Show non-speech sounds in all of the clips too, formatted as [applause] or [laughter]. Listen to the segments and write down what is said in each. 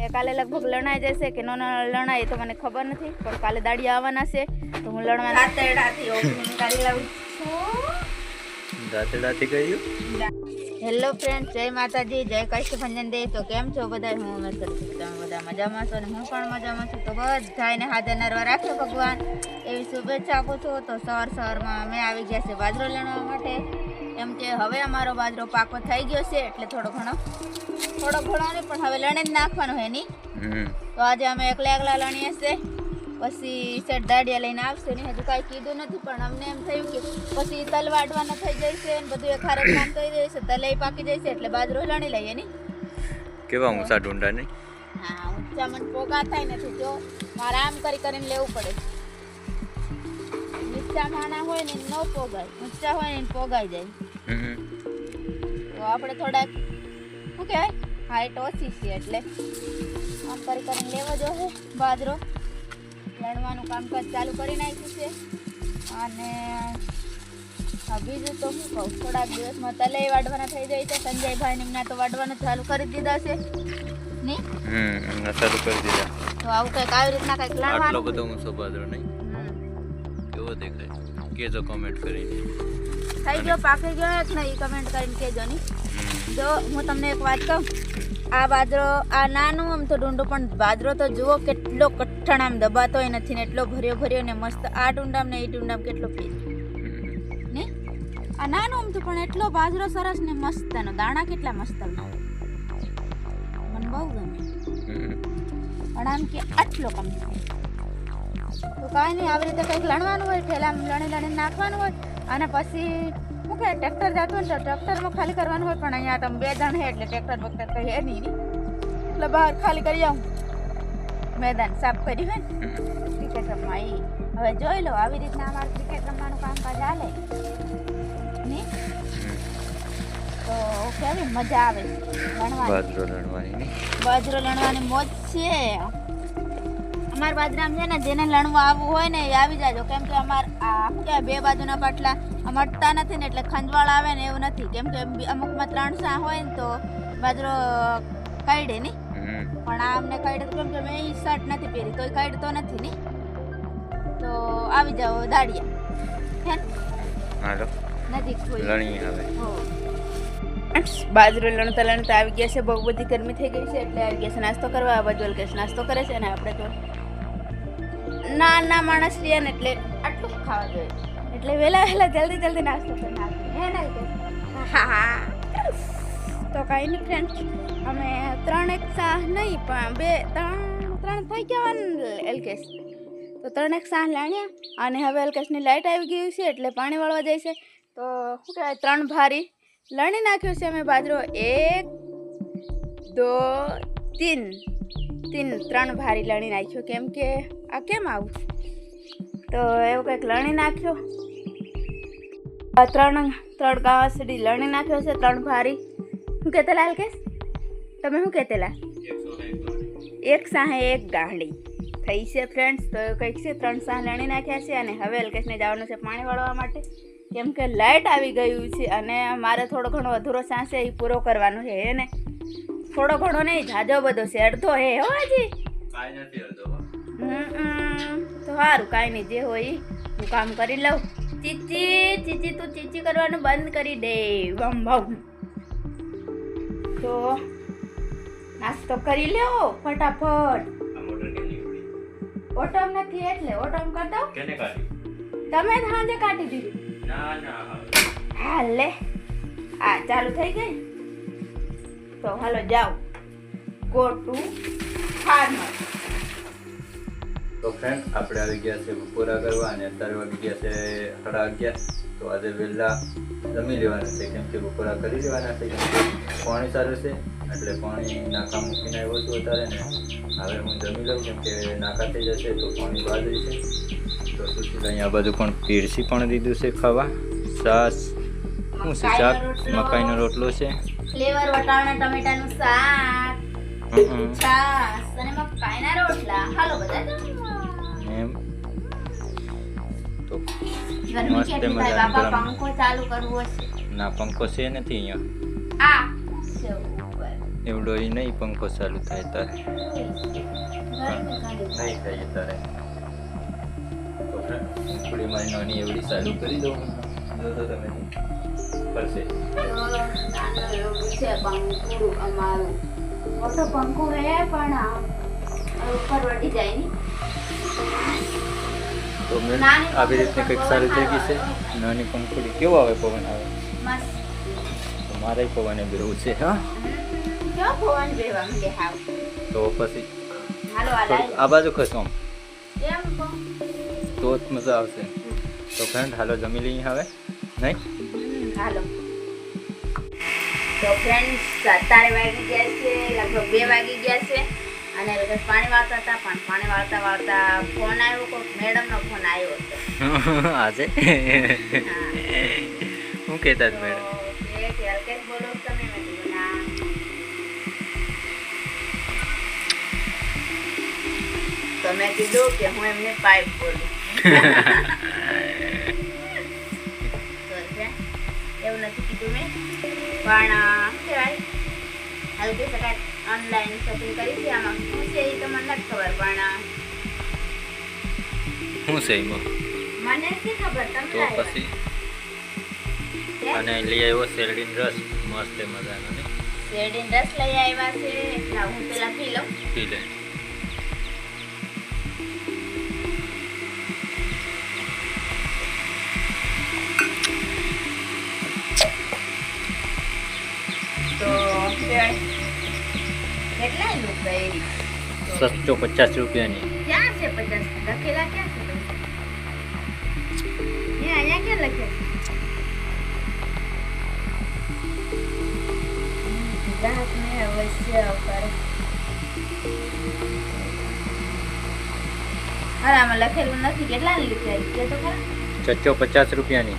એ કાલે લગભગ લણાઈ જશે કે નો નો લણાય તો મને ખબર નથી પણ કાલે દાડિયા આવવાના છે તો હું લણવા દાંતડાથી ઓપનિંગ કરી લઉં. છું દાંતડાથી ગયું હેલો ફ્રેન્ડ જય માતાજી જય કષ્ટભંજન દે. તો કેમ છો બધા? હું અમે તમે બધા મજામાં છો અને હું પણ મજામાં છું. તો બધાને હાજર નરવા રાખ્યો ભગવાન. એવી શુભેચ્છા આપું છું. તો સવાર સવારમાં અમે આવી ગયા છે બાજરો લેવા માટે. એમ કે હવે અમારો બાજરો પાકો થઈ ગયો છે એટલે થોડો ઘણો. થોડો ઘણો નહીં પણ હવે લણે જ નાખવાનો હે નહીં. તો આજે અમે એકલા એકલા લણીએ છે પછી સેટ દાડિયા લઈને આવશે ને હજુ કાંઈ કીધું નથી પણ અમને એમ થયું કે પછી તલ વાટવાના થઈ જશે ને બધું એ હારે કામ થઈ જશે તલે પાકી જશે એટલે બાજરો લણી લઈએ ને. કેવા ઊંચા ઢૂંઢા નહીં હા ઊંચા મને પોગા થાય નથી જો મારે આમ કરી કરીને લેવું પડે. નીચા માના હોય ને ન પોગાય ઊંચા હોય ને પોગાઈ જાય. તો આપણે થોડાક શું કહેવાય? હાઈટ ઓછી છે એટલે. આમ કરી કરીને લેવો જોઈએ બાજરો. લણવાનું કામકાજ ચાલુ કરી નાખ્યું છે. અને બીજું તો શું કહું થોડાક દિવસમાં તલાઈ વાડવાના થઈ જાય છે. સંજયભાઈ એમના તો વાડવાનું ચાલુ કરી દીધા છે. નહીં? ચાલુ કરી દીધા. તો આવું કંઈક આવી રીતના કંઈક આટલો લણવાનું બધો ઊંચો નહીં. કેવો દેખાય? કેજો કોમેન્ટ કરીને. થઈ ગયો પાકી ગયો કે નહીં. કમેન્ટ કરીને કહેજો નહીં. જો હું તમને એક વાત કહું. આ બાજરો આ નાનું આમ તો ડુંડો, પણ બાજરો તો જુઓ કેટલો કઠણ આમ દબાતોય નથી ને એટલો ભર્યો ભર્યો ને મસ્ત આ ડુંડામ ને એ ડુંડામ કેટલો ફેર ને? આ નાનું આમ તો પણ એટલો બાજરો સરસ ને મસ્ત એનો દાણા કેટલા મસ્ત મને બહુ ગમે. પણ આમ કે આટલો કમ. તો કાંઈ નહીં આવી રીતે કંઈક લણવાનું હોય ઠેલા લણી લણી નાખવાનું હોય, અને પછી કહે ટ્રેક્ટર જતું હોય ને તો ટ્રેક્ટરમાં ખાલી કરવાનું હોય પણ અહીંયા તમે બે જણ હે એટલે ટ્રેક્ટર બક્ટર તો હે નહીં એટલે બહાર ખાલી કરી આવું. મેદાન સાફ કરી હોય ને? ક્રિકેટ રમવા એ હવે જોઈ લો આવી રીતના અમારું ક્રિકેટ રમવાનું કામકાજ હાલે. નહીં? તો કેવી મજા આવે રણવાની? બાજરો લણવાની મોજ છે. અમાર બાજરામ છે ને જેને લણવા આવવું હોય ને એ આવી જાજો કેમ કે અમાર આ શું કહેવાય બે બાજુના પાટલા અમટતા નથી ને એટલે ખંજવાળ આવે ને એવું નથી. કેમ કે બી- અમુકમાં ત્રણ સા હોય ને તો બાજરો કાઢે નહીં પણ આ અમને કાઢે કેમ કે મેં ઈ શર્ટ નથી પહેરી તોય કાઢતો નથી નહીં તો આવી જાઓ દાડિયા હે ને? હાલો. નજીક લણી હવે. બાજરો લણતા લણતા આવી ગયા છે. બહુ બધી ગરમી થઈ ગઈ છે એટલે આવી ગયા છે. નાસ્તો કરવા. આ બાજુ કે નાસ્તો કરે છે અને આપણે તો નાના માણસ રહ્યા ને એટલે આટલું ખાવા જોઈએ. એટલે વહેલા વહેલા જલ્દી જલ્દી નાસ્તો કરી નાખીએ હે ને હા હા. તો કાંઈ નહીં ફ્રેન્ડ અમે ત્રણ એક સાહ નહીં પણ બે ત્રણ ત્રણ થઈ ગયા એલકેશ તો ત્રણ એક સાહ લાણ્યા અને હવે એલકેશની લાઇટ આવી ગઈ છે એટલે પાણી વાળવા જાય છે. તો શું કહેવાય ત્રણ ભારી લણી નાખ્યો છે અમે બાજરો. એક દો તીન. તીન ત્રણ ભારી લણી નાખ્યો. કેમ કે આ કેમ આવું? તો એવું કંઈક લણી નાખ્યો. ત્રણ ત્રણ ગાવા સુધી લણી નાખ્યો છે, ત્રણ ભારી. શું કહેતા લાલ કેસ? તમે શું કહેતેલા એક સાહે એક ગાંડી. થઈ છે ફ્રેન્ડ્સ તો એવું કંઈક છે, ત્રણ સાહ લણી નાખ્યા છે અને હવે અલ્કેશને જવાનું છે પાણી વાળવા માટે. કેમ કે લાઇટ આવી ગયું છે અને મારે થોડો ઘણો અધૂરો સાંસે એ પૂરો કરવાનો છે, હે ને? થોડો ઘણો નહીં જાજો બધો છે અડધો હે હો હજી કાઈ નથી અડધો હમ, તો સારું કાંઈ નહીં જે હોય હું કામ કરી લઉં. ચીચી ચીચી તું ચીચી કરવાનું બંધ કરી દે. બમ બમ. તો નાસ્તો કરી લ્યો ફટાફટ. ઓટમ નથી એટલે ઓટમ કર દઉં કેને કાઢી તમે જ સાંજે કાઢી દીધું. ના લે આ ચાલુ થઈ ગઈ? તો જાઓ. ગો ટુ ફાર્મર તો ફ્રેન્ડ આપણે આવી ગયા છે બપોરા કરવા અને અત્યારે વાગી ગયા છે સાડા અગિયાર. તો આજે વહેલા જમી લેવાના છે, કેમ કે બપોરા કરી લેવાના છે. પાણી સારું છે, એટલે પાણી નાકા મૂકીને આવ્યો છું અત્યારે ને હવે હું જમી લઉં, કેમ કે નાકા થઈ જશે તો પાણી બાજરી છે. તો સુશીલ અહીંયા બાજુ પણ પીરસી પણ દીધું છે ખાવા. છાસ શું છે શાક મકાઈનો રોટલો છે. ફ્લેવર વટાણા ટમેટાનું શાક. છાસ અને મકાઈના રોટલા. હાલો બધા. એમ. તો મસ્ત મજા પંખો ચાલુ કરવો છે. ના પંખો છે નથી અહીંયા. આ એવડો એ નહીં પંખો ચાલુ થાય તારે. નહીં થાય તારે. થોડી મારી નાની એવડી ચાલુ કરી દઉં જો તો તમે. પડશે છે પંખું અમારું. મોટો પંખો હે પણ ઉપર વટી જાય તો મેં આવી રીતે કંઈક થઈ ગઈ છે? નાની પંખુડી કેવો આવે પવન આવે? મારે પવને બેવું છે હા? તો પછી આ બાજુ ખસો. તો જ મજા આવશે. તો ફ્રેન્ડ હાલો જમી લઈએ હવે. નહીં? હાલો. તો ફ્રેન્ડ્સ અત્યારે વાગી ગયા છે લગભગ બે વાગી ગયા છે. અને લગભગ પાણી વાળતા હતા પણ પાણી વાળતા વાળતા ફોન આવ્યો કોઈક મેડમનો ફોન આવ્યો હતો. [laughs] આજે? હા. કહેતા હતા મેડમ? બોલો તમે તો મેં કીધું કે હું એમને પાઇપ બોલું. [laughs] એવું નથી કીધું મેં. પણ શું કહેવાય હવે કહી શકાય ઓનલાઈન શોપિંગ કરી છે આમાં શું છે એ તો મને નથી ખબર પણ શું છે એમાં? મને નથી ખબર તો પછી. અને લઈ આવ્યો શેરડીન રસ મસ્ત મજાનો ને? શેરડીન રસ લઈ આવ્યા છે એટલે હું પેલા પી લઉં. પી લે. કેટલા રૂપિયા સસ્તો પચાસ રૂપિયાની. ક્યાં છે પચાસ? લખેલા ક્યાં છે પૈસા? અહીંયા ક્યાં લખે ગ્રાહકને અવશ્ય આવકાર અરે આમાં લખેલું નથી. કેટલા લખેલું કે તો ખરા. ચચ્ચો પચાસ રૂપિયાની.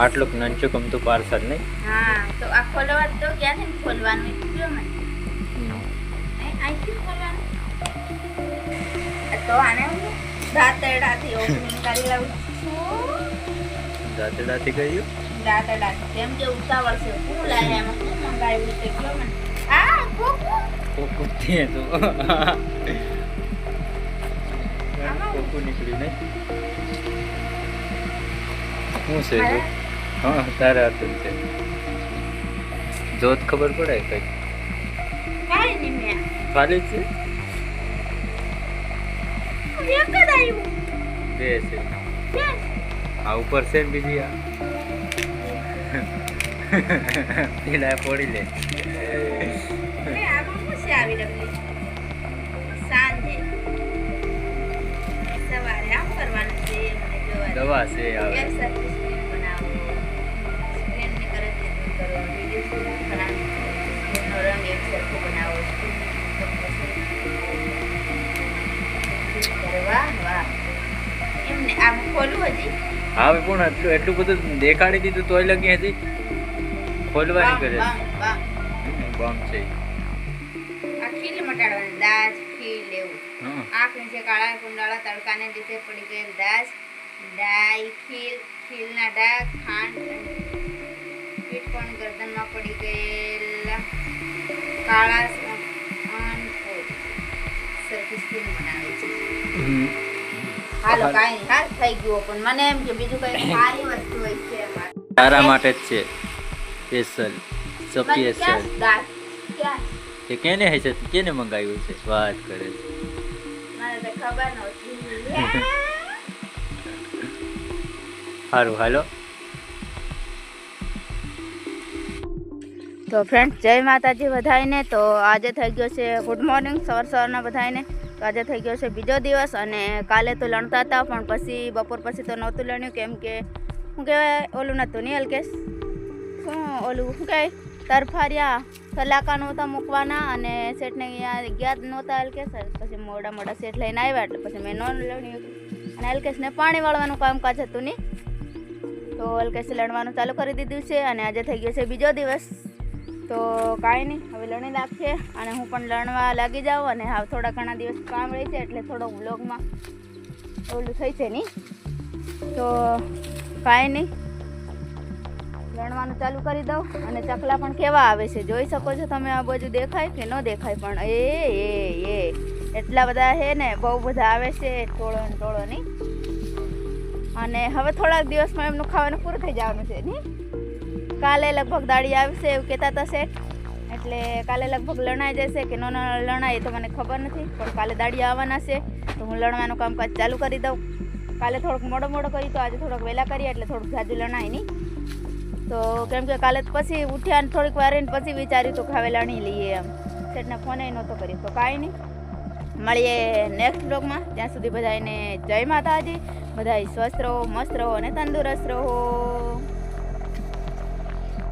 આટલું નંચું ગમતું પાર્સલ નહીં. હા તો આ ખોલવા તો ક્યાંથી ખોલવાનું એ કયો મને. અહીં અહીંથી ખોલવાનું. તો આને હું દાંતરડાથી ઓપનિંગ કરી લઉં છું. દાંતડાથી ગયું દાંતરડાથી. કેમ કે ઉતાવળ છે. શું એમાં શું મંગાવ્યું છે? કયો મને. આ કોકો. કોકુ છે તો કોકુ નીકળ્યું નહીં. શું છે હા તારા હાથું છે જોત ખબર પડે કઈ કાંઈ નહીં મેં. ખાલી છે? બે છે? આ ઉપર છે બીજી આ? પેલા પડી લે. દવા છે શું ખોલું હજી? હવે પણ એટલું એટલું બધું દેખાડી દીધું તોય લગી હતી ખોલવાની કરે બમ, બમ. બમ છે. આ ખીલ મટાડવાની દાજ ખીલ લેવું હા. આંખ નીચે કાળા કુંડાળા તડકાને લીધે પડી ગયેલ દાજ. ડાય ખીલ ખીલના ડાઘ ખાંડ પીઠ પણ ગરદનમાં પડી ગયેલા. કાળા. સરખી છે. હાલો કાઈ નહીં હાલ થઈ ગયો પણ મને એમ કે બીજું કઈ સારી વસ્તુ હોય છે. તારા માટે જ છે. Special special? તે કેને હશે કેને મંગાવ્યું છે? વાત કરે છે. મને તો ખબર નહોતી. [laughs] સારું હાલો. તો ફ્રેન્ડ જય માતાજી બધાને તો આજે થઈ ગયો છે ગુડ મોર્નિંગ સવાર સવારના બધાને તો આજે થઈ ગયો છે બીજો દિવસ અને કાલે તો લણતા હતા, પણ પછી બપોર પછી તો નહોતું લણ્યું. કેમ કે, શું કહેવાય, ઓલું નહોતું નહીં અલકેશ? શું ઓલું, શું કહેવાય? તરફાર્યા સલાકા નહોતા મૂકવાના અને શેઠને અહીંયા ગયા જ નહોતા, અલકેશ. પછી મોડા મોડા શેઠ લઈને આવ્યા એટલે પછી મેં ન લણ્યું અને અલકેશને પાણી વાળવાનું કામકાજ હતું નહીં તો અલ્કેશે લણવાનું ચાલુ કરી દીધું છે અને આજે થઈ ગયો છે બીજો દિવસ. તો કાંઈ નહીં, હવે લણી નાખીએ અને હું પણ લણવા લાગી જાઉં અને હા થોડા ઘણા દિવસ કામ રહી છે એટલે થોડો વ્લોગમાં ઓલું થઈ છે નહીં. તો કાંઈ નહીં, લણવાનું ચાલુ કરી દઉં અને ચકલા પણ કેવા આવે છે જોઈ શકો છો તમે આ બાજુ દેખાય કે ન દેખાય પણ એ એ એ, એટલા બધા છે ને, બહુ બધા આવે છે, ટોળો ને ટોળો નહીં. અને હવે થોડાક દિવસમાં એમનું ખાવાનું પૂરું થઈ જવાનું છે, નહીં? કાલે લગભગ દાડી આવશે એવું કહેતા હતા શેઠ. એટલે કાલે લગભગ લણાઈ જશે કે ન લણાય તો મને ખબર નથી, પણ કાલે દાડી આવવાના છે, તો હું લણવાનું કામકાજ ચાલુ કરી દઉં. કાલે થોડોક મોડો મોડો કરી તો આજે થોડોક વહેલા કરીએ, એટલે થોડુંક જાજુ લણાય નહીં. તો કેમ કે કાલે પછી ઉઠ્યા થોડીક વાર પછી વિચાર્યું તો ખાવે લણી લઈએ એમ. શેઠને ફોને નહોતો કર્યો, તો કાંઈ નહીં. મળીએ નેક્સ્ટ બ્લોગમાં ત્યાં સુધી બધાને જય માતાજી બધા સ્વસ્થ રહો, મસ્ત રહો અને તંદુરસ્ત રહો.